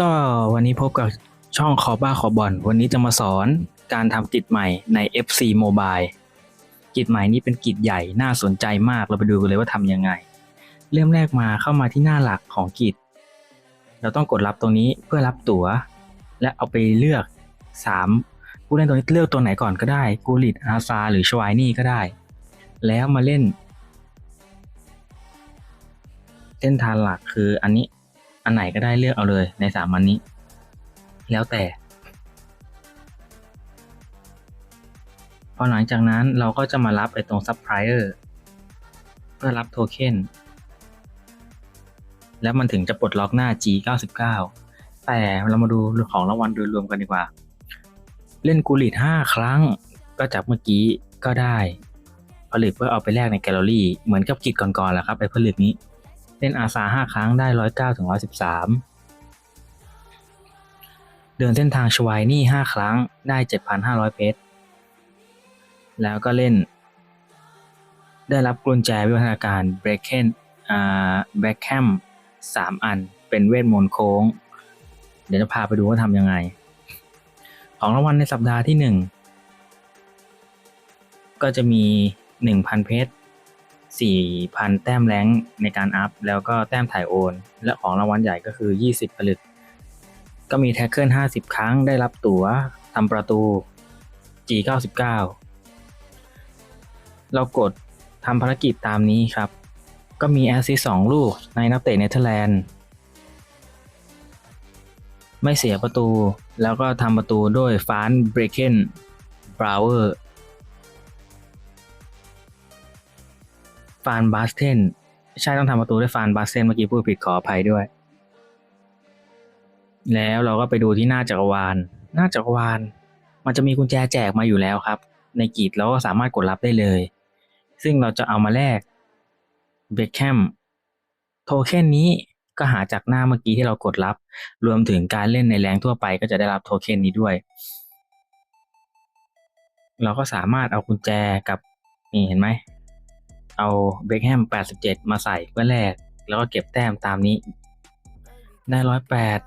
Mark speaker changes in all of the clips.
Speaker 1: ก็วันนี้พบกับช่องคอบ้าคอบอลวันนี้จะมาสอนการทำกิจใหม่ใน FC Mobile กิจใหม่นี้เป็นกิจใหญ่น่าสนใจมากเราไปดูกันเลยว่าทำยังไง เริ่มแรกมาเข้ามาที่หน้าหลักของกิจ เราต้องกดรับตรงนี้เพื่อรับตั๋ว และเอาไปเลือก 3 ผู้เล่นตัวนี้เลือกตัวไหนก่อนก็ได้กูริดอาซาหรือชวายนี่ก็ได้ แล้วมาเล่น เส้นทางหลักคืออันนี้ อันไหนก็ได้เลือกเอาเลยในสามอันนี้ แล้วแต่ พอหลังจากนั้นเราก็จะมารับไอ้ตรงซัพพลายเออร์เพื่อรับโทเค็นแล้วมันถึงจะปลดล็อกหน้า G99 แต่เรามาดูของรางวัลโดยรวมกันดีกว่า เล่นกูริด5 ครั้ง ก็จากเมื่อกี้ก็ได้ผลิตเพื่อเอาไปแลกในแกลเลอรี่ เหมือนกับกิจก่อนๆแหละครับไอ้ผลิตนี้ เล่นอาซาห้าครั้งได้ร้อยเก้าถึงร้อยสิบสามเดินเส้นทางชวายนี่ห้าครั้งได้เจ็ดพันห้าร้อยเพชร แล้วก็เล่น ได้รับกุญแจวิวัฒนาการเบรกเคนอ่าแบล็กแคมสามอันเป็นเวทมนต์โค้ง เดี๋ยวจะพาไปดูว่าทำยังไง ของรางวัลในสัปดาห์ที่หนึ่งก็จะมีหนึ่งพันเพชร 4,000 แต้มแรงในการอัพ แล้วก็แต้มถ่ายโอน และของรางวัลใหญ่ก็คือ 20ผลึก ก็มีแท็กเกิล50 ครั้งได้รับตั๋วทำประตู G99 เรากดทำภารกิจตามนี้ครับ ก็มีแอสซิสองลูกในนักเตะเนเธอร์แลนด์ ไม่เสียประตู แล้วก็ทำประตูด้วยฟานเบรเกนบราวเวอร์ ฟานบาสเทนใช่ต้องทำประตูด้วยฟานบาสเทนเมื่อกี้พูดผิดขออภัยด้วย แล้วเราก็ไปดูที่หน้าจักรวาล หน้าจักรวาล มันจะมีกุญแจแจกมาอยู่แล้วครับ ในกีดเราก็สามารถกดรับได้เลย ซึ่งเราจะเอามาแลกเบคแคมโทเค็นนี้ก็หาจากหน้าเมื่อกี้ที่เรากดรับ รวมถึงการเล่นในแรงทั่วไปก็จะได้รับโทเค็นนี้ด้วย เราก็สามารถเอากุญแจกับนี่เห็นไหม เอาเบคแฮม 87 มาใส่เพื่อแลกแล้วก็เก็บแต้มตามนี้ ได้ร้อยแปด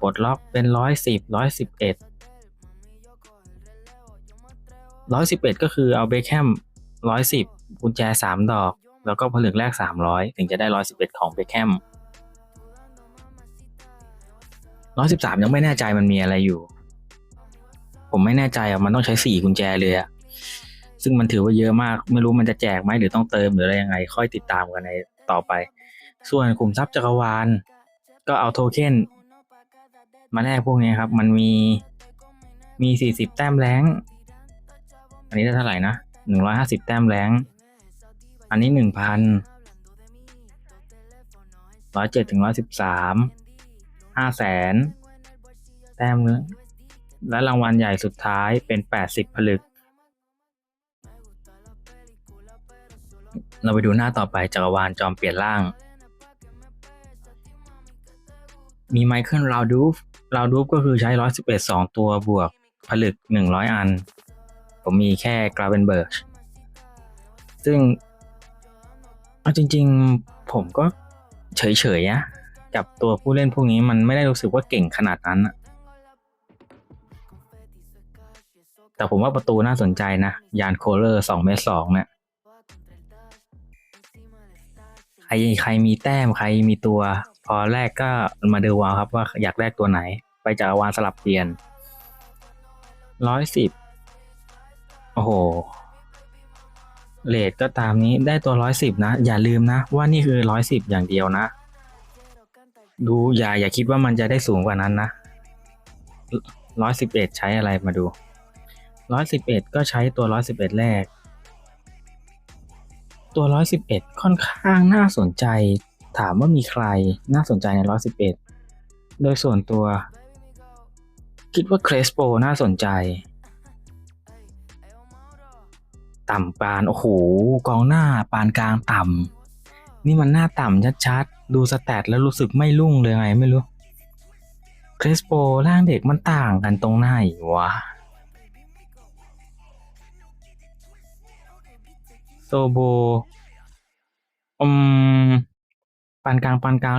Speaker 1: ปลดล็อกเป็นร้อยสิบร้อยสิบเอ็ดร้อยสิบเอ็ดก็คือเอาเบคแฮมร้อยสิบกุญแจสามดอก แล้วก็ผลึกแรกสามร้อยถึงจะได้ร้อยสิบเอ็ดของเบคแฮมร้อยสิบสามยังไม่แน่ใจมันมีอะไรอยู่ ผมไม่แน่ใจอะมันต้องใช้สี่กุญแจเลยอะ ซึ่งมันถือว่าเยอะมาก ไม่รู้มันจะแจกไหมหรือต้องเติมหรืออะไรยังไง ค่อยติดตามกันในต่อไป ส่วนกลุ่มทรัพย์จักรวาล ก็เอาโทเค็นมาแลกพวกนี้ครับ มันมีมีสี่สิบแต้มแรงอันนี้ได้เท่าไหร่นะหนึ่งร้อยห้าสิบแต้มแรงอันนี้หนึ่งพันร้อยเจ็ดถึงร้อยสิบสามห้าแต้มและรางวัลใหญ่สุดท้ายเป็นแปดสิบผลึก เราไปดูหน้าต่อไปจักรวาลจอมเปลี่ยนร่าง มีไมเคิลราวดูฟราวดูฟก็คือใช้111 2ตัวบวกผลึก100อัน ผมมีแค่กราเวนเบิร์กซึ่งเอาจริง ๆ ผมก็เฉยๆนะกับตัวผู้เล่นพวกนี้มันไม่ได้รู้สึกว่าเก่งขนาดนั้นอะแต่ผมว่าประตูน่าสนใจนะ ยานโคเลอร์2เมตร2เนี่ย รใครมีแต้มใครมีตัว พอแรกก็มาดูเอาครับว่าอยากแลกตัวไหน ไปจากวานสลับเปลี่ยนร้อยสิบโอ้โหเลทก็ตามนี้ได้ตัวร้อยสิบนะ อย่าลืมนะ ว่านี่คือร้อยสิบอย่างเดียวนะ ดูอย่าอย่าคิดว่ามันจะได้สูงกว่านั้นนะร้อยสิบเอ็ดใช้อะไรมาดูร้อยสิบเอ็ดก็ใช้ตัวร้อยสิบเอ็ดแรก ตัว 111 ค่อนข้างน่าสนใจ ถามว่ามีใครน่าสนใจใน 111 โดยส่วนตัว คิดว่าเครสโปน่าสนใจ ต่ำปาน โอ้โห กองหน้าปานกลางต่ำ นี่มันหน้าต่ำชัดๆ ดูสแตทแล้วรู้สึกไม่รุ่งเลยไงไม่รู้ เครสโปร่างเด็กมันต่างกันตรงไหนวะ โซโบ อืม ปานกลางปานกลางเล่น